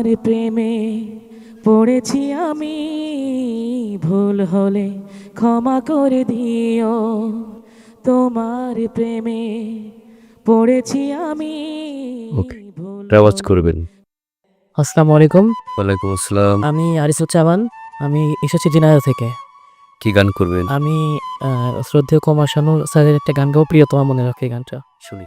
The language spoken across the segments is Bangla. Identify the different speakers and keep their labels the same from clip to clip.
Speaker 1: তোমার প্রেমে পড়েছি আমি। ভুল হলে ক্ষমা করে দিও। তোমার প্রেমে পড়েছি আমি।
Speaker 2: রেওয়াজ করবেন।
Speaker 3: আসসালামু আলাইকুম।
Speaker 2: ওয়ালাইকুম আসসালাম।
Speaker 3: আমি আরিসুজ্জামান আমি এসেছি জিনাদা থেকে।
Speaker 2: কি গান করবেন?
Speaker 3: আমি শ্রদ্ধেয় কুমার শানু স্যারের একটা গান গাবো প্রিয়তমা মনে রাখে গানটা।
Speaker 2: শুনি।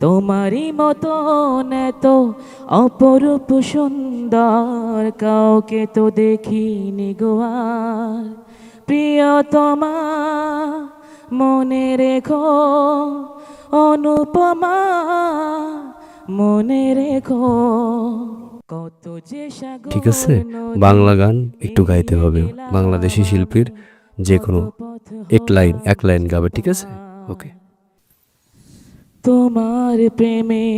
Speaker 1: তোমারই মতন এত অপরূপ সুন্দর কাউকে তো দেখিনি গোয়ার প্রিয়তমা মনে রেখো অনুপমা মনে রেখো কত যে
Speaker 2: ঠিক আছে বাংলা গান একটু গাইতে হবে। বাংলাদেশি শিল্পীর যে কোনো এক লাইন এক লাইন গাবে ঠিক আছে? ওকে
Speaker 1: তোমার প্রেমে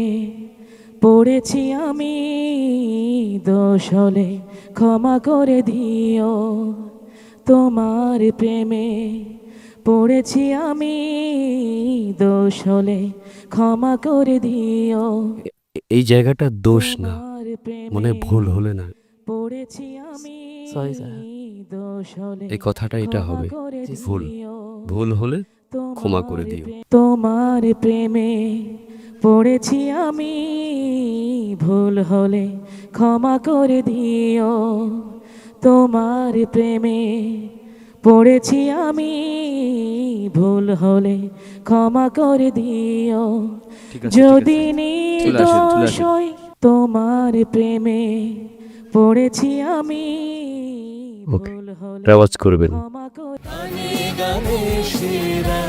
Speaker 1: পড়েছি আমি দোষ হলে ক্ষমা করে দিও। তোমার প্রেমে পড়েছি আমি দোষ হলে ক্ষমা করে দিও।
Speaker 2: এই জায়গাটা দোষ না মনে ভুল হলে না।
Speaker 1: পড়েছি আমি
Speaker 2: এই কথাটা এটা হবে
Speaker 1: করে
Speaker 2: ভুল। ভুল হলে ক্ষমা করে দিও।
Speaker 1: তোমার প্রেমে পড়েছি আমি ভুল হলে ক্ষমা করে দিও। তোমার প্রেমে পড়েছি আমি ভুল হলে ক্ষমা করে দিও। যদি। নির্দোষ তোমার প্রেমে পড়েছি আমি ভুল হলে
Speaker 2: রেওয়াজ করবেন।
Speaker 4: গানে শিরা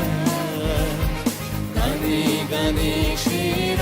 Speaker 4: গানে গানে সেরা